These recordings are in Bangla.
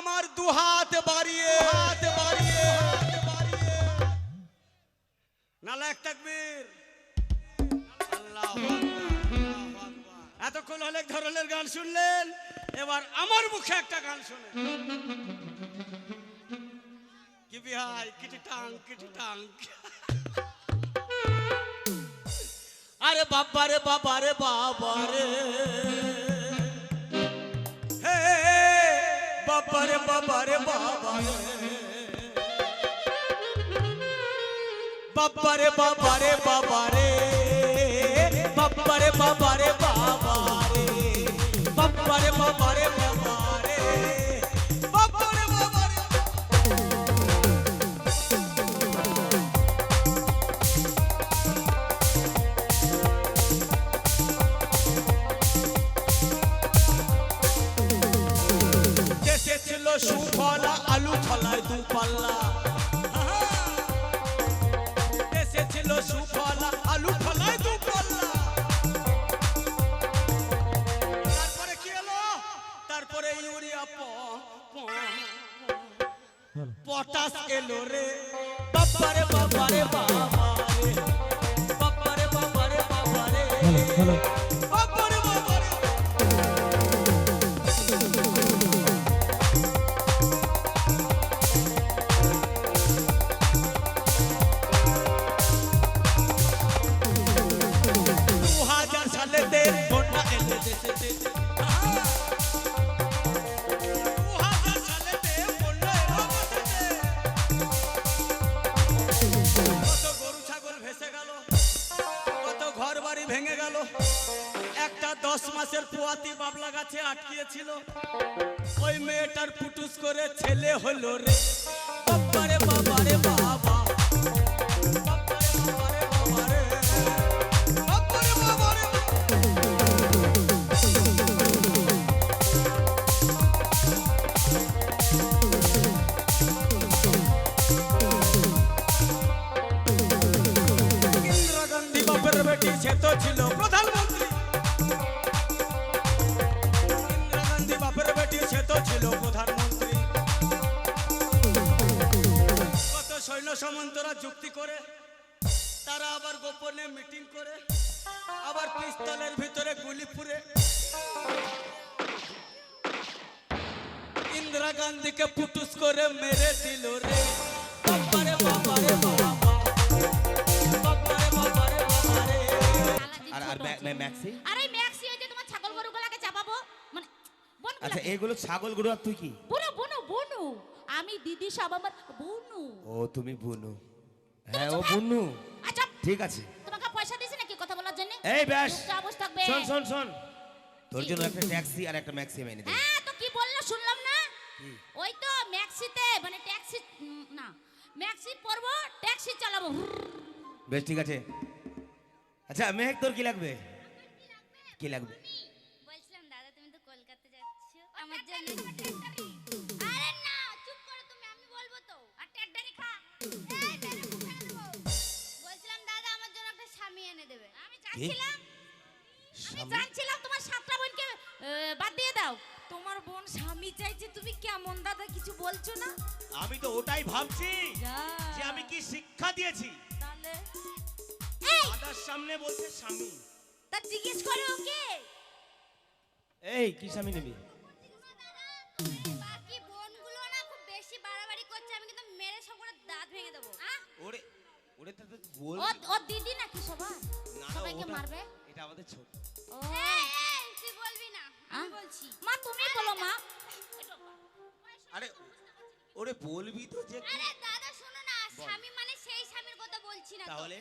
আমার দু হাত বাড়িয়ে হাত বাড়িয়ে নালাক তাকবীর। এতক্ষণ অনেক ধরনের গান শুনলেন, এবার আমার মুখে একটা গান শুনে কি বিহাই কিটি টাং কিটি টাং আরে বাবা রে বাবা রে বাবা রে। বাবা। রে বাবা বাবারে বাবারে বাবারে বাবারে বাবারে বাবারে বাবা সুফলা আলু ফলায় দু পাল্লা দেশে ছিল সুফলা আলু ফলায় দু পাল্লা তারপরে কি এলো তারপরে ইউরিয়া প পটাশ এলো রে বাবারে বাবারে বাবারে গেল কত ঘর বাড়ি ভেঙে গেল। একটা দশ মাসের পোয়াতি বাবলা গাছে আটকিয়েছিল। ওই মেয়েটার পুটুস করে ছেলে হলো রে। বাবারে বাবারে, বাবা। বেটি সে তো ছিল প্রধানমন্ত্রী। ইন্দিরা গান্ধী বাপের বেটি, সে তো ছিল প্রধানমন্ত্রী। কত সৈন্য সামন্তরা যুক্তি করে, তারা আবার গোপনে মিটিং করে, আবার পিস্তলের ভিতরে গুলি পুরে ইন্দিরা গান্ধীকে পুটুস করে মেরে দিল রে। বাবারে বাবারে বাবা ম্যাক্সি? আরে ম্যাক্সি ওই যে তোমার ছাগল গরুগুলাকে চাপাবো? মানে বোন আচ্ছা এগুলো ছাগল গরু আর তুই কি? বুনু বুনু বুনু। আমি দিদি সব আমার বুনু। ও তুমি বুনু। হ্যাঁ ও বুনু। আচ্ছা ঠিক আছে। তোমাকে পয়সা দিছি নাকি কথা বলার জন্য? এই ব্যাস। চুপচাপ থাকবে। শোন শোন শোন। তোর জন্য একটা ট্যাক্সি আর একটা ম্যাক্সি এনে দিই হ্যাঁ তো কি বলল শুনলাম না? ওই তো ম্যাক্সিতে মানে ট্যাক্সি না। ম্যাক্সি পরব ট্যাক্সি চালাবো। বেশ ঠিক আছে। আচ্ছা মেহেক তোর কি লাগবে? কি লাগবে? বলছিলাম দাদা তুমি তো কলকাতা যাচ্ছ। আমার জন্য আরে না চুপ করো তুমি আমি বলব তো। আর খা। বলছিলাম দাদা আমার জন্য একটা স্বামী এনে দেবে। আমি জানছিলাম আমি জানছিলাম তোমার সাতটা বোনকে বাদ দিয়ে দাও। তোমার বোন স্বামী চাইছে তুমি কেমন দাদা কিছু বলছো না? আমি তো ওটাই ভাবছি যে আমি কি শিক্ষা দিয়েছি? তাহলে? দাদার সামনে বলছে স্বামী। তা জিজ্ঞেস করো ওকে। এই কি স্বামী নিবি? বাকি বোনগুলো না খুব বেশি বাড়াবাড়ি করছে আমি কিন্তু মেরে সবগুলো দাঁত ভেঙে দেবো। ওরে ওরে তো বল ও ও দিদি নাকি সবার? না না সবাইকে মারবে? এটা আমাদের ছোট। ও। এই, এই, তুই বলবি না আমি বলছি। মা তুমি বলো মা। আরে ওরে বলবি তো যে আরে দাদা শোনো না স্বামী মানে সেই স্বামীর কথা বলছি না। তাহলে?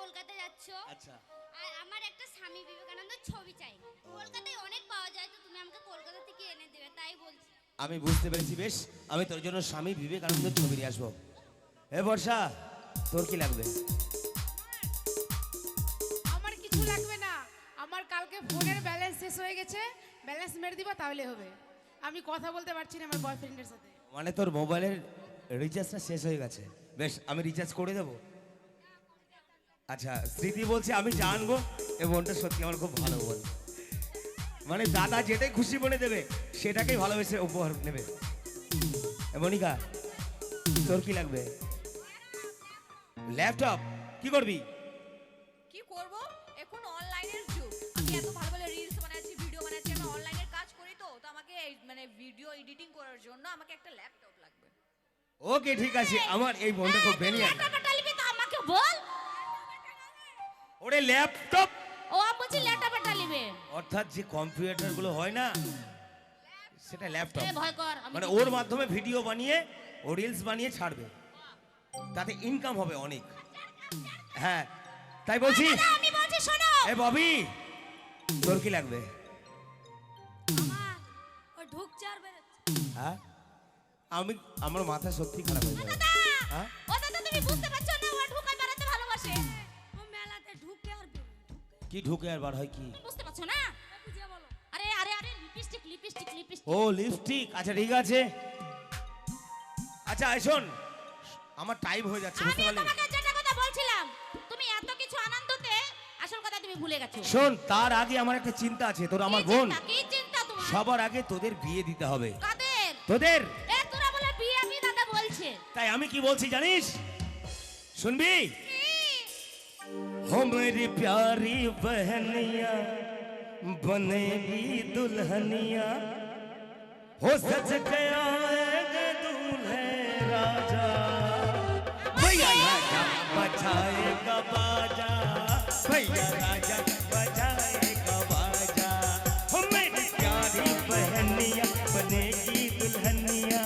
কলকাতা যাচ্ছ। আচ্ছা। আর আমার একটা স্বামী বিবেকানন্দ ছবি চাই। কলকাতায় অনেক পাওয়া যায় তো তুমি আমাকে কলকাতা থেকে এনে দেবে তাই বলছি। আমি বুঝতে পেরেছি বেশ। আমি তোর জন্য স্বামী বিবেকানন্দের ছবি নিয়ে আসব। হে বর্ষা তোর কি লাগবে? আমার কিছু লাগবে না। আমার কালকে ফোনের ব্যালেন্স শেষ হয়ে গেছে ব্যালেন্স মেরে দিবা তাহলে হবে। আমি কথা বলতে পারছি না আমার বয়ফ্রেন্ডের সাথে। মানে তোর মোবাইলের রিচার্জটা শেষ হয়ে গেছে। বেশ আমি রিচার্জ করে দেবো। আচ্ছা স্মৃতি বলছে আমি জানব। এ বোনটা সত্যি আমার খুব ভালো বোন মানে দাদা যেটাই খুশি মনে দেবে সেটাকেই ভালোবেসে উপহার নেবে। মনিকা তোর কি লাগবে? ল্যাপটপ কি করবি? কি করব? এখন অনলাইনের যুগ। আমি এত ভালো ভালো রিলস বানাচ্ছি ভিডিও বানাচ্ছি আমি অনলাইনের কাজ করি তো তো আমাকে এই মানে ভিডিও এডিটিং করার জন্য আমাকে একটা ল্যাপটপ লাগবে। ওকে ঠিক আছে। আমার এই বোনটা খুব ল্যাপটপটা আমাকে বল। ওরে ল্যাপটপ। ও বলছি ল্যাপটপটা নিবে। অর্থাৎ যে কম্পিউটারগুলো হয় না সেটা ল্যাপটপ। এ ভয় কর আমি মানে ওর মাধ্যমে ভিডিও বানিয়ে ও রিলস বানিয়ে ছাড়বে। তাতে ইনকাম হবে অনেক। হ্যাঁ তাই বলছি। দাদা, আমি বলছি শোনো। এ ববি তোর কি লাগবে? ও ঢুকছে আর বেরোচ্ছে। হ্যাঁ? আমি আমার মাথা সত্যি খারাপ হয়ে যাবে। দাদা হ্যাঁ? ও দাদা তুমি বুঝতে পারছ না ও কি ঢুকে আর বার হয় কি? বুঝতে পারছ না? আরে আরে আরে লিপস্টিক লিপস্টিক লিপস্টিক ও লিপস্টিক আচ্ছা ঠিক আছে। আচ্ছা শোন আমার টাইম হয়ে যাচ্ছে বুঝতে আমি পারলি? তোমাকে যেটা কথা বলছিলাম। তুমি এত কিছু আনন্দতে আসল কথা তুমি ভুলে গেছো। শোন তার আগে আমার একটা চিন্তা আছে তোর আমার বোন। কি চিন্তা তোমার? সবার আগে তোদের বিয়ে দিতে হবে। কাদের? তোদের? এ তোরা বলে বিয়ে আমি দাদা বলছে। তাই আমি কি বলছি জানিস? শুনবি? हो मेरी प्यारी बहनिया बनेगी दुल्हनिया हो सच गया है दूल्हे राजा भैया राजा बजाएगा बाजा भैया राजा बजाएगा बाजा हो मेरी प्यारी बहनिया बनेगी दुल्हनिया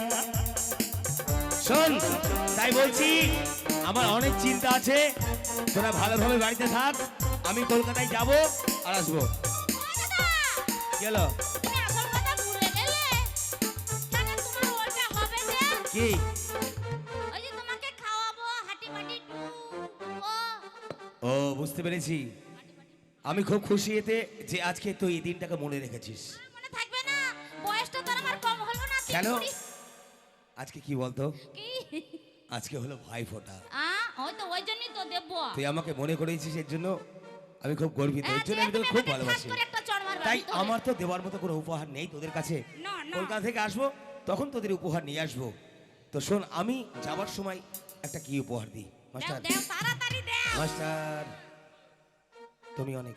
শোন তাই বলছি আমার অনেক চিন্তা আছে তোরা ভালোভাবে বাড়িতে থাক আমি কলকাতায় যাব আর আসব। গেল। কি? ও। বুঝতে পেরেছি। আমি খুব খুশি এতে যে আজকে তুই এই দিনটাকে মনে রেখেছিস। কেন? আজকে কি বলতো? আজকে হলো ভাই ফোটা ওই তো ওই জন্যই তো দেবো। তুই আমাকে মনে করেছিস এর জন্য? আমি খুব গর্বিত। এর জন্য আমি তোকে খুব ভালোবাসি। তাই আমার তো দেওয়ার মতো কোনো উপহার নেই তোদের কাছে। কলকাতা থেকে আসব তখন তোদের উপহার নিয়ে আসব। তো শোন আমি যাবার সময় একটা কি উপহার দিই? মাস্টার। মাস্টার তুমি অনেক।